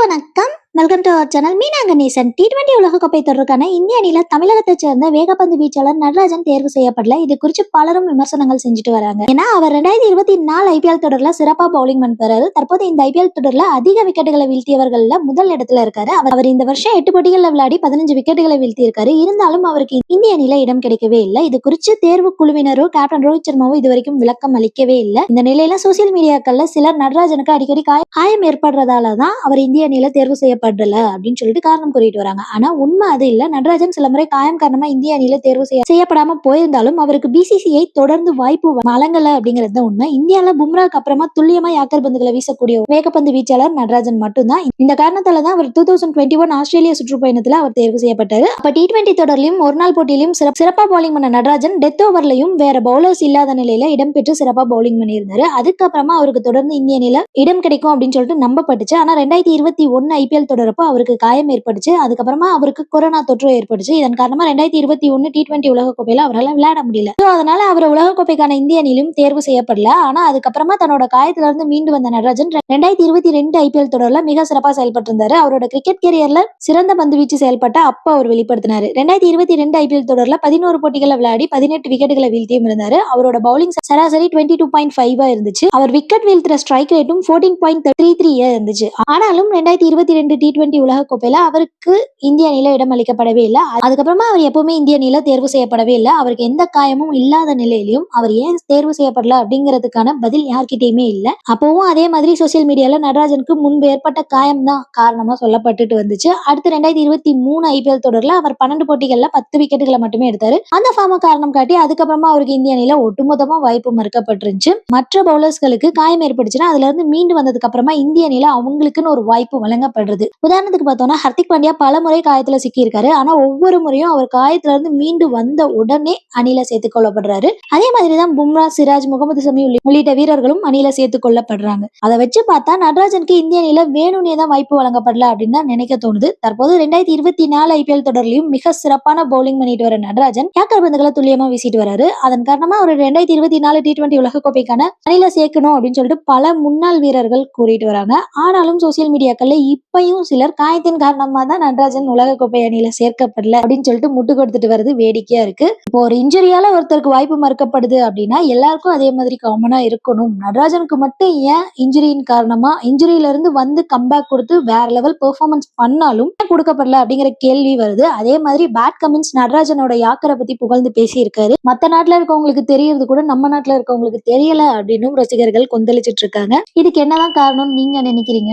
வணக்கம். Welcome to our channel Meena Ganesan. T twenty உலகக்கோப்பை தொடருக்கான இந்திய அணியில தமிழகத்தைச் சேர்ந்த வேகப்பந்து வீச்சாளர் நடராஜன் தேர்வு செய்யப்படல. இது குறித்து பலரும் விமர்சனங்கள் செஞ்சுட்டு வராங்க. ஏன்னா அவர் ரெண்டாயிரத்தி இருபத்தி நாலு ஐபிஎல் தொடர்ல சிறப்பா பவுலிங் பண்ணுறாரு தற்போது இந்த ஐபிஎல் தொடர்ல அதிக விக்கெட்டுகளை வீழ்த்தியவர்கள்ல முதல் இடத்துல இருக்காரு. அவர் அவர் இந்த வருஷம் எட்டு போட்டிகளில் விளையாடி பதினஞ்சு விக்கெட்டுகளை வீழ்த்தியிருக்காரு. இருந்தாலும் அவருக்கு இந்திய அணியில இடம் கிடைக்கவே இல்லை. இது குறித்து தேர்வு குழுவினரோ கேப்டன் ரோஹித் சர்மாவோ இதுவரைக்கும் விளக்கம் அளிக்கவே இல்லை. இந்த நிலையில சோசியல் மீடியாக்கள்ல சிலர் நடராஜனுக்கு அடிக்கடி காய- காயம் ஏற்படுறதால தான் அவர் இந்திய அணியில தேர்வு செய்யப்படல அப்படின்னு சொல்லிட்டு காரணம் கூறிட்டு வராங்க. ஆனா உண்மை அது இல்ல. நடராஜன் சில முறை காயம் காரணமா இந்திய அணியில தேர்வு செய்யப்படாம போயிருந்தாலும் அவருக்கு பிசிசிஐ தொடர்ந்து வாய்ப்பு வழங்கல அப்படிங்கிறது தான் உண்மை. இந்தியால பும்ராக்கு அப்புறமா துல்லியமா யாக்கர் பந்துகளை வீசக்கூடிய வேகப்பந்து வீச்சாளர் நடராஜன் மட்டும்தான். இந்த காரணத்தால தான் அவர் டூ தௌசண்ட் டுவெண்ட்டி ஒன் ஆஸ்திரேலிய சுற்றுப்பயணத்துல அவர் தேர்வு செய்யப்பட்டாரு. அப்ப டி டுவெண்டி தொடர்லயும் ஒரு நாள் போட்டியிலும் சிறப்பா பவுலிங் பண்ண நடராஜன் டெத் ஓவர்லையும் வேற பவுலர்ஸ் இல்லாத நிலையில இடம்பெற்று சிறப்பா பவுலிங் பண்ணியிருந்தாரு. அதுக்கப்புறமா அவருக்கு தொடர்ந்து இந்திய அணியில இடம் கிடைக்கும் அப்படின்னு சொல்லிட்டு நம்பப்பட்டுச்சு. ஆனா ரெண்டாயிரத்தி இருபத்தி ஒன்னு ஐபிஎல் தொடரப்போ அவருக்கு காயம் ஏற்பட்டுச்சு. அதுக்கப்புறமா அவருக்கு கொரோனா தொற்று ஏற்பட்டுச்சு. இதன் காரணமா ரெண்டாயிரத்தி இருபத்தி ஒன்னு டி டுவெண்டி உலகக்கோப்பையில அவரால் விளையாட முடியல. ஸோ அதனால அவர் உலகக்கோப்பைக்கான இந்திய அணியிலும் தேர்வு செய்யப்படல. ஆனா அதுக்கப்புறமா தன்னோட காயத்துல இருந்து மீண்டு வந்த நடராஜன் ரெண்டாயிரத்தி இருபத்தி ரெண்டு ஐபிஎல் தொடர்ல மிக சிறப்பாக செயல்பட்டு இருந்தாரு அவரோட கிரிக்கெட் கேரியர்ல சிறந்த பந்து வீச்சு செயல்பட்ட அப்ப அவர் வெளிப்படுத்தினாரு. ரெண்டாயிரத்தி இருபத்தி ரெண்டு ஐபிஎல் தொடர்ல பதினோரு போட்டிகளை விளையாடி பதினெட்டு விக்கெட்டுகளை வீழ்த்தியும் இருந்தாரு. அவரோட பவுலிங் சராசரி டுவெண்ட்டி டூ பாயிண்ட் ஃபைவா இருந்துச்சு. அவர் விக்கெட் வீழ்த்துற ஸ்ட்ரைக் ரேட்டும் ஃபோர்டீன் பாயிண்ட் த்ரீ த்ரீ இருந்துச்சு. ஆனாலும் ரெண்டாயிரத்தி இருபத்தி ரெண்டு டி டுவெண்ட்டி உலகக்கோப்பையில் அவருக்கு இந்திய அணியில இடம் அளிக்கப்படவே இல்லை. அதுக்கப்புறமா அவர் எப்பவுமே இந்திய அணியில தேர்வு செய்யப்படவே இல்லை. அவருக்கு எந்த காயமும் இல்லாத நிலையிலும் அவர் ஏன் தேர்வு செய்யப்படல அப்படிங்கிறதுக்கான பதில் யார்கிட்டயுமே இல்லை. அப்பவும் அதே மாதிரி சோசியல் மீடியால நடராஜனுக்கு முன்பு ஏற்பட்ட காயம் தான் காரணமா சொல்லப்பட்டுட்டு வந்துச்சு. அடுத்து ரெண்டாயிரத்தி இருபத்தி மூணு ஐபிஎல் தொடர்ல அவர் பன்னெண்டு போட்டிகள்ல பத்து விக்கெட்டுகளை மட்டுமே எடுத்தாரு. அந்த ஃபார்ம காரணம் காட்டி அதுக்கப்புறமா அவருக்கு இந்திய அணியில ஒட்டுமொத்தமா வாய்ப்பு மறுக்கப்பட்டிருந்துச்சு. மற்ற பவுலர்ஸ்களுக்கு காயம் ஏற்பட்டுச்சுன்னா அதுல இருந்து மீண்டு வந்ததுக்கு அப்புறமா இந்திய அணியில அவங்களுக்குன்னு ஒரு வாய்ப்பு வழங்கப்படுறது. உதாரணத்துக்கு பார்த்தோம்னா ஹர்திக் பாண்டியா பல முறை காயத்துல சிக்கியிருக்காரு. ஆனா ஒவ்வொரு முறையும் அவர் காயத்துல இருந்து மீண்டு வந்த உடனே அணில சேர்த்துக் கொள்ளப்படுறாரு. அதே மாதிரி தான் பும்ரா சிராஜ் முகமது சமி உள்ளிட்ட வீரர்களும் அணில சேர்த்துக் கொள்ளப்படுறாங்க. அதை வச்சு பார்த்தா நடராஜனுக்கு இந்திய அணியில வேணும்னே தான் வாய்ப்பு வழங்கப்படல அப்படின்னு தான் நினைக்க தோணுது. தற்போது ரெண்டாயிரத்தி இருபத்தி நாலு ஐபிஎல் தொடர்லயும் மிக சிறப்பான பவுலிங் பண்ணிட்டு வர நடராஜன் யாக்கர் பந்துகளை துல்லியமா வீசிட்டு வராரு. அதன் காரணமா அவர் ரெண்டாயிரத்தி இருபத்தி நாலு டி டுவெண்டி உலகக்கோப்பைக்கான அணில சேர்க்கணும் அப்படின்னு சொல்லிட்டு பல முன்னாள் வீரர்கள் கூறிட்டு வராங்க. ஆனாலும் சோசியல் மீடியாக்கள்ல இப்பயும் சிலர் காயத்தின் காரணமா தான் நடராஜன் உலகக்கோப்பை அணியில சேர்க்கப்படல அப்படின்னு சொல்லிட்டு முட்டு கொடுத்துட்டு வருது வேடிக்கையா இருக்கு. இப்போ ஒரு இன்ஜுரியால ஒருத்தருக்கு வாய்ப்பு மறுக்கப்படுது அப்படின்னா எல்லாருக்கும் அதே மாதிரி காமனா இருக்கணும். நடராஜனுக்கு மட்டும் ஏன் இன்ஜுரியின் காரணமா இன்ஜுரியில இருந்து வந்து கம்பேக் கொடுத்து வேற லெவல் பெர்ஃபார்மன்ஸ் பண்ணாலும் கொடுக்கப்படல அப்படிங்கிற கேள்வி வருது. அதே மாதிரி பேட் கமின்ஸ் நடராஜனோட யாக்கரை பத்தி புகழ்ந்து பேசியிருக்காரு. மத்த நாட்டுல இருக்கவங்களுக்கு தெரியறது கூட நம்ம நாட்டுல இருக்கவங்களுக்கு தெரியல அப்படின்னும் ரசிகர்கள் கொந்தளிச்சிட்டு இருக்காங்க. இதுக்கு என்னதான் காரணம்னு நீங்க நினைக்கிறீங்க?